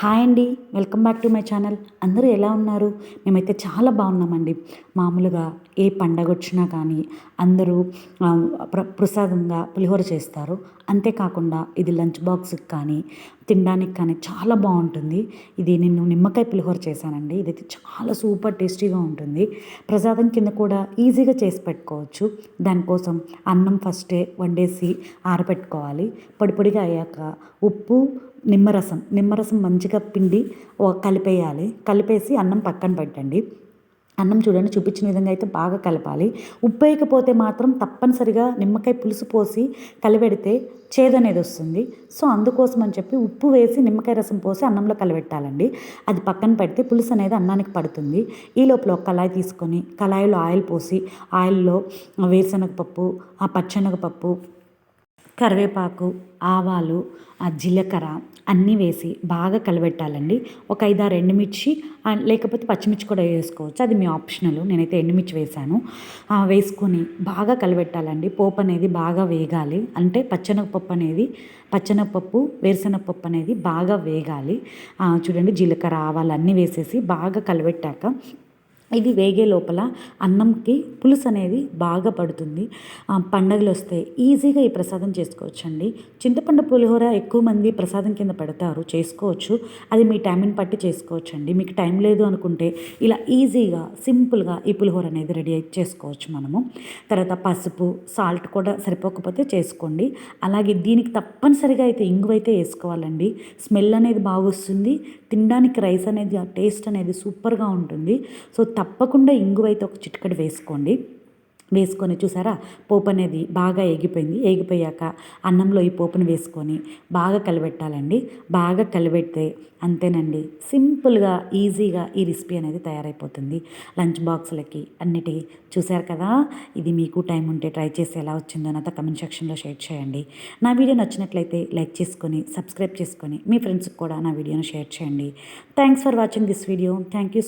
Hi అండి welcome back to my channel. అందరూ ఎలా ఉన్నారు? మేమైతే చాలా బాగున్నామండి. మామూలుగా ఏ పండగ వచ్చినా కానీ అందరూ ప్ర ప్రసాదంగా పులిహోర చేస్తారు. అంతేకాకుండా ఇది లంచ్ బాక్స్కి కానీ తినడానికి కానీ చాలా బాగుంటుంది. ఇది నేను నిమ్మకాయ పులిహోర చేశానండి. ఇదైతే చాలా సూపర్ టేస్టీగా ఉంటుంది. ప్రసాదం కింద కూడా ఈజీగా చేసి పెట్టుకోవచ్చు. దానికోసం అన్నం ఫస్టే వండేసి ఆరబెట్టుకోవాలి పొడిపొడిగా అయ్యాక ఉప్పు నిమ్మరసం. నిమ్మరసం మంచిగా పిండి కలిపేయాలి. కలిపేసి అన్నం పక్కన పెట్టండి. అన్నం చూడండి చూపించిన విధంగా అయితే బాగా కలపాలి. ఉప్పు వేయకపోతే మాత్రం తప్పనిసరిగా నిమ్మకాయ పులుసు పోసి కలిపెడితే చేదు అనేది వస్తుంది. సో అందుకోసం అని చెప్పి ఉప్పు వేసి నిమ్మకాయ రసం పోసి అన్నంలో కలిపెట్టాలండి అది పక్కన పెడితే పులుసు అనేది అన్నానికి పడుతుంది. ఈ లోపల ఒక కళాయి తీసుకొని కళాయిలో ఆయిల్ పోసి ఆయిల్లో వేరుశనగపప్పు ఆ పచ్చెనగపప్పు కరివేపాకు ఆవాలు ఆ జీలకర్ర అన్నీ వేసి బాగా కలబెట్టాలండి. ఒక ఐదారు ఎండుమిర్చి లేకపోతే పచ్చిమిర్చి కూడా వేసుకోవచ్చు. అది మీ ఆప్షనల్. నేనైతే ఎండుమిర్చి వేసాను వేసుకొని బాగా కలబెట్టాలండి. పోపు అనేది బాగా వేగాలి. అంటే పచ్చెనగపప్పు అనేది పచ్చనపప్పు వేరుశనగపప్పు అనేది బాగా వేగాలి. చూడండి జీలకర్ర ఆవాలు అన్నీ వేసేసి బాగా కలబెట్టాక ఇది వేగే లోపల అన్నంకి పులుసు అనేది బాగా పడుతుంది. పండగలు వస్తే ఈజీగా ఈ ప్రసాదం చేసుకోవచ్చండి. చింతపండు పులిహోర ఎక్కువ మంది ప్రసాదం కింద పెడతారు చేసుకోవచ్చు. అది మీ టైంని పట్టి చేసుకోవచ్చు అండి మీకు టైం లేదు అనుకుంటే ఇలా ఈజీగా సింపుల్గా ఈ పులిహోర అనేది రెడీ చేసుకోవచ్చు మనము. తర్వాత పసుపు సాల్ట్ కూడా సరిపోకపోతే చేసుకోండి. అలాగే దీనికి తప్పనిసరిగా అయితే ఇంగువ అయితే వేసుకోవాలండి. స్మెల్ అనేది బాగా వస్తుంది తినడానికి రైస్ అనేది ఆ టేస్ట్ అనేది సూపర్గా ఉంటుంది. సో తప్ప తప్పకుండా ఇంగువైతే ఒక చిటికడి వేసుకోండి. వేసుకొని చూసారా? పోపు అనేది బాగా ఎగిపోయింది ఎగిపోయాక అన్నంలో ఈ పోపుని వేసుకొని బాగా కలిపెట్టాలండి బాగా కలిపెడితే అంతేనండి. సింపుల్గా ఈజీగా ఈ రెసిపీ అనేది తయారైపోతుంది. లంచ్ బాక్స్లకి అన్నిటికీ చూశారు కదా? ఇది మీకు టైం ఉంటే ట్రై చేసి ఎలా వచ్చిందో నాతో కమెంట్ సెక్షన్లో షేర్ చేయండి. నా వీడియో నచ్చినట్లయితే లైక్ చేసుకొని సబ్స్క్రైబ్ చేసుకొని మీ ఫ్రెండ్స్కి కూడా నా వీడియోను షేర్ చేయండి. Thanks for watching this video. Thank you